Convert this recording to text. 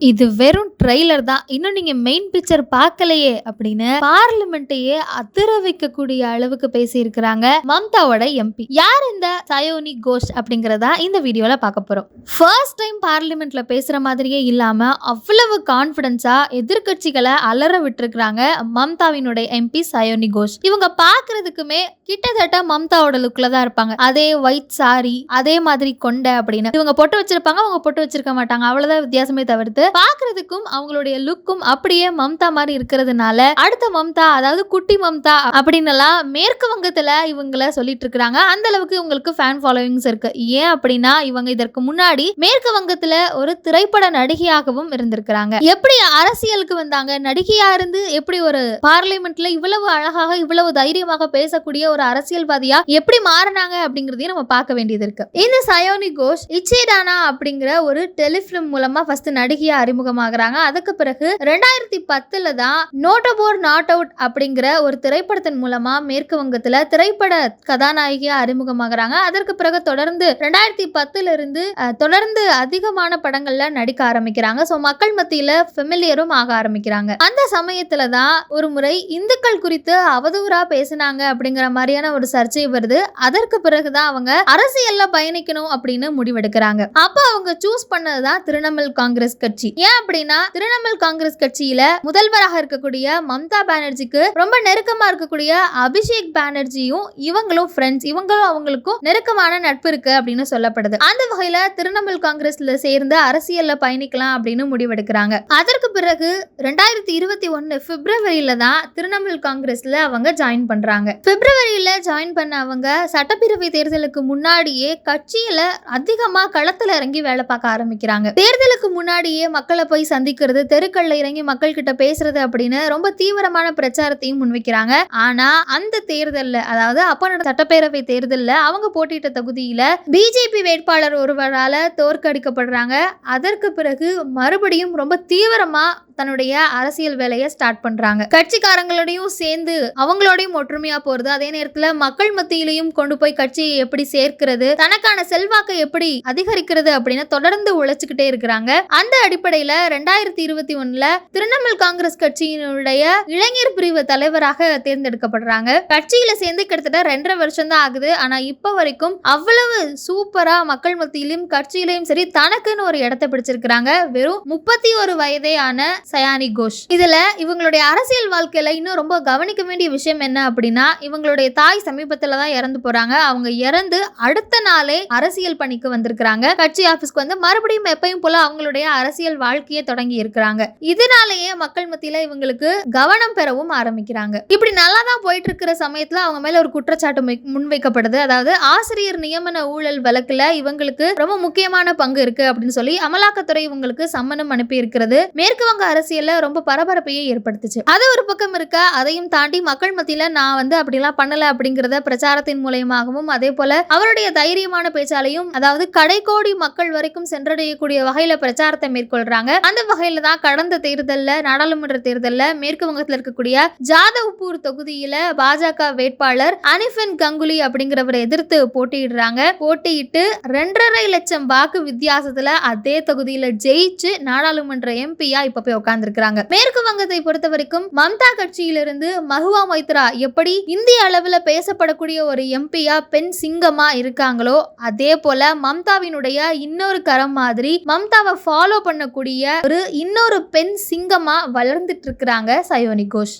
இது வெறும் ட்ரெய்லர் தான். இன்னும் நீங்க மெயின் பிக்சர் பார்க்கலையே அப்படின்னு பார்லிமெண்ட்டையே அதிர வைக்கக்கூடிய அளவுக்கு பேசியிருக்கிறாங்க மம்தாவோட எம்பி யார் இந்த சயோனி கோஷ் அப்படிங்கிறதா இந்த வீடியோல பார்க்க போறோம். ஃபர்ஸ்ட் டைம் பார்லிமெண்ட்ல பேசுற மாதிரியே இல்லாம அவ்வளவு கான்பிடன்ஸா எதிர்க்கட்சிகளை அலற விட்டுருக்காங்க மம்தாவினுடைய எம்பி சயோனி கோஷ். இவங்க பார்க்கறதுக்குமே கிட்டத்தட்ட மம்தாவோட லுக்ல தான் இருப்பாங்க. அதே ஒயிட் சாரி அதே மாதிரி கொண்ட அப்படின்னு. இவங்க பொட்டு வச்சிருப்பாங்க அவங்க பொட்டு வச்சிருக்க மாட்டாங்க. அவ்வளவுதான் வித்தியாசமே தவிர்த்து பாக்குறதுக்கும் அவங்களுடைய லுக்கும் அப்படியே மம்தா மாதிரி இருக்கிறதுனால அடுத்த மம்தா அதாவது குட்டி மம்தா அப்படின்னு எல்லாம் மேற்கு வங்கத்துல இவங்கள சொல்லிட்டு இருக்கிறாங்க. அந்த அளவுக்கு இவங்களுக்கு ஃபேன் ஃபாலோவிங்ஸ் இருக்கு. ஏன் அப்படின்னா இவங்க இதற்கு முன்னாடி மேற்கு வங்கத்துல ஒரு திரைப்பட நடிகையாகவும் இருந்திருக்கிறாங்க. எப்படி அரசியலுக்கு வந்தாங்க? நடிகையா இருந்து எப்படி ஒரு பார்லிமெண்ட்ல இவ்வளவு அழகாக இவ்வளவு தைரியமாக பேசக்கூடிய ஒரு அரசியல்வாதியா எப்படி மாறினாங்க அப்படிங்கறதையும் நம்ம பார்க்க வேண்டியது இருக்கு. இந்த சயோனி கோஷ் இச்சேடானா அப்படிங்கிற ஒரு டெலிஃபிலிம் மூலமா ஃபர்ஸ்ட் நடிகையா அறிமுகமாகறாங்க. அதுக்கு பிறகு ரெண்டாயிரத்தி பத்துல தான் நோட்டபோர் நாட் அவுட் அப்படிங்கிற ஒரு திரைப்படத்தின் மூலமா மேற்கு வங்கத்துல திரைப்பட கதாநாயகியா அறிமுகமாகறாங்க. அதற்கு பிறகு தொடர்ந்து ரெண்டாயிரத்தி பத்துல இருந்து தொடர்ந்து அதிகமான படங்கள்ல நடிக்க ஆரம்பிக்கிறாங்க. ஸோ மக்கள் மத்தியில ஃபெமிலியரும் ஆக ஆரம்பிக்கிறாங்க. அந்த சமயத்துல தான் ஒரு முறை இந்துக்கள் குறித்து அவதூறா பேசினாங்க அப்படிங்கிற மாதிரியான ஒரு சர்ச்சை வருது. அதற்கு பிறகுதான் அவங்க அரசியல்ல பயணிக்கணும் அப்படின்னு முடிவெடுக்கிறாங்க. அப்ப அவங்க சூஸ் பண்ணதுதான் திரிணாமுல் காங்கிரஸ் கட்சி. ஏன் அப்படின்னா திரிணாமுல் காங்கிரஸ் கட்சியில முதல்வராக இருக்கக்கூடிய மம்தா பானர்ஜிக்கு ரொம்ப நெருக்கமா இருக்கக்கூடிய அபிஷேக் பானர்ஜியும் இவங்களும் ஃப்ரெண்ட்ஸ் இவங்களும் அவங்களுக்கும் நெருக்கமான நட்பு இருக்கு அப்படின்னு சொல்லப்படுது. அந்த வகையில திரிணாமுல் காங்கிரஸ்ல சேர்ந்து அரசியல்ல பயணிக்கலாம் அப்படின்னு முடிவெடுக்கிறாங்க. அதற்கு பிறகு ரெண்டாயிரத்தி இருபத்தி ஒன்னு பிப்ரவரியில தான் திரிணாமுல் காங்கிரஸ்ல அவங்க ஜாயின் பண்றாங்க. பிப்ரவரியில ஜாயின் பண்ண அவங்க சட்டப்பேரவை தேர்தலுக்கு முன்னாடியே கட்சியில அதிகமா களத்துல இறங்கி வேலை பார்க்க ஆரம்பிக்கிறாங்க. தேர்தலுக்கு முன்னாடியே மக்களை போய் சந்திக்கிறது தெருக்கள்ல இறங்கி மக்கள் கிட்ட பேசுறது அப்படின்னு ரொம்ப தீவிரமான பிரச்சாரத்தையும் முன்வைக்கிறாங்க. ஆனா அந்த தேர்தல்ல அதாவது அப்ப நடந்த சட்டப்பேரவை தேர்தல்ல அவங்க போட்டியிட்ட தொகுதியில பிஜேபி வேட்பாளர் ஒருவரால தோற்கடிக்கப்படுறாங்க. அதற்கு பிறகு மறுபடியும் ரொம்ப தீவிரமா தன்னுடைய அரசியல் வேலையை ஸ்டார்ட் பண்றாங்க. கட்சிக்காரங்களோடையும் சேர்ந்து அவங்களோடையும் ஒற்றுமையா போறது. அதே நேரத்துல மக்கள் மத்தியிலையும் கொண்டு போய் கட்சியை எப்படி சேர்க்கிறது தனக்கான செல்வாக்கை எப்படி அதிகரிக்கிறது அப்படின்னு தொடர்ந்து உழைச்சுக்கிட்டே இருக்கிறாங்க. அந்த அடிப்படையில ரெண்டாயிரத்தி இருபத்தி ஒண்ணுல திரிணாமுல் காங்கிரஸ் கட்சியினுடைய இளைஞர் பிரிவு தலைவராக தேர்ந்தெடுக்கப்படுறாங்க. கட்சியில சேர்ந்து கிட்டத்தட்ட ரெண்டரை வருஷம் தான் ஆகுது. ஆனா இப்ப வரைக்கும் அவ்வளவு சூப்பரா மக்கள் மத்தியிலும் கட்சியிலையும் சரி தனக்குன்னு ஒரு இடத்தை பிடிச்சிருக்கிறாங்க. வெறும் முப்பத்தி ஒரு வயதே ஆன சயானி கோஷ். இதுல இவங்களுடைய அரசியல் வாழ்க்கையில இன்னும் ரொம்ப கவனிக்க வேண்டிய விஷயம் என்ன அப்படின்னா இவங்களுடைய தாய் சமீபத்துல தான் இறந்து போறாங்க. அவங்க இறந்து அடுத்த நாளே அரசியல் பணிக்கு வந்திருக்கிறாங்க. கட்சி ஆபீஸ்க்கு வந்து மறுபடியும் எப்பயும் போல அவங்களுடைய அரசியல் வாழ்க்கையை தொடங்கி இருக்கிறாங்க. இதனாலேயே மக்கள் மத்தியில இவங்களுக்கு கவனம் பெறவும் ஆரம்பிக்கிறாங்க. இப்படி நல்லா தான் போயிட்டு இருக்கிற சமயத்துல அவங்க மேல ஒரு குற்றச்சாட்டு முன்வைக்கப்படுது. அதாவது ஆசிரியர் நியமன ஊழல் வழக்குல இவங்களுக்கு ரொம்ப முக்கியமான பங்கு இருக்கு அப்படின்னு சொல்லி அமலாக்கத்துறை இவங்களுக்கு சம்மனம் அனுப்பி இருக்கிறது மேற்கு வங்க அரசியல்ல ரொம்ப பரபரப்பையே ஏற்படுத்துச்சு. அது ஒரு பக்கம் இருக்க? அதையும் தாண்டி மக்கள் மத்தியில நான் வந்து அப்படிலாம் பண்ணல அப்படிங்கறத பிரச்சாரத்தின் மூலயமாகவும் அதே போல அவருடைய தைரியமான பேச்சாலையும் அதாவது கடைக்கோடி மக்கள் வரைக்கும் சென்றடையக்கூடிய வகையில பிரச்சாரத்தை மேற்கொள்றாங்க. அந்த வகையில தான் கடந்த தேர்தல்ல நாடாளுமன்ற தேர்தல்ல மேற்கு வங்கத்துல இருக்கக்கூடிய ஜாதவ்பூர் தொகுதியில பாஜக வேட்பாளர் அனிஃபன் கங்குலி அப்படிங்கிறவரை எதிர்த்து போட்டியிடுறாங்க. போட்டியிட்டு ரெண்டரை லட்சம் வாக்கு வித்தியாசத்துல அதே தொகுதியில ஜெயிச்சு நாடாளுமன்ற எம்பியா இப்ப போய் உட்கார்ந்துருக்கிறாங்க. மேற்கு வங்கத்தை பொறுத்த வரைக்கும் மம்தா கட்சியிலிருந்து மஹுவா மைத்ரா எப்படி இந்திய அளவில் பேசப்படக்கூடிய ஒரு எம்பியா பெண் சிங்கமா இருக்காங்களோ அதே போல மம்தாவினுடைய இன்னொரு கரம் மாதிரி மம்தாவை ஃபாலோ பண்ணக்கூடிய ஒரு இன்னொரு பெண் சிங்கமா வளர்ந்துட்டு இருக்கிறாங்க சயோனி கோஷ்.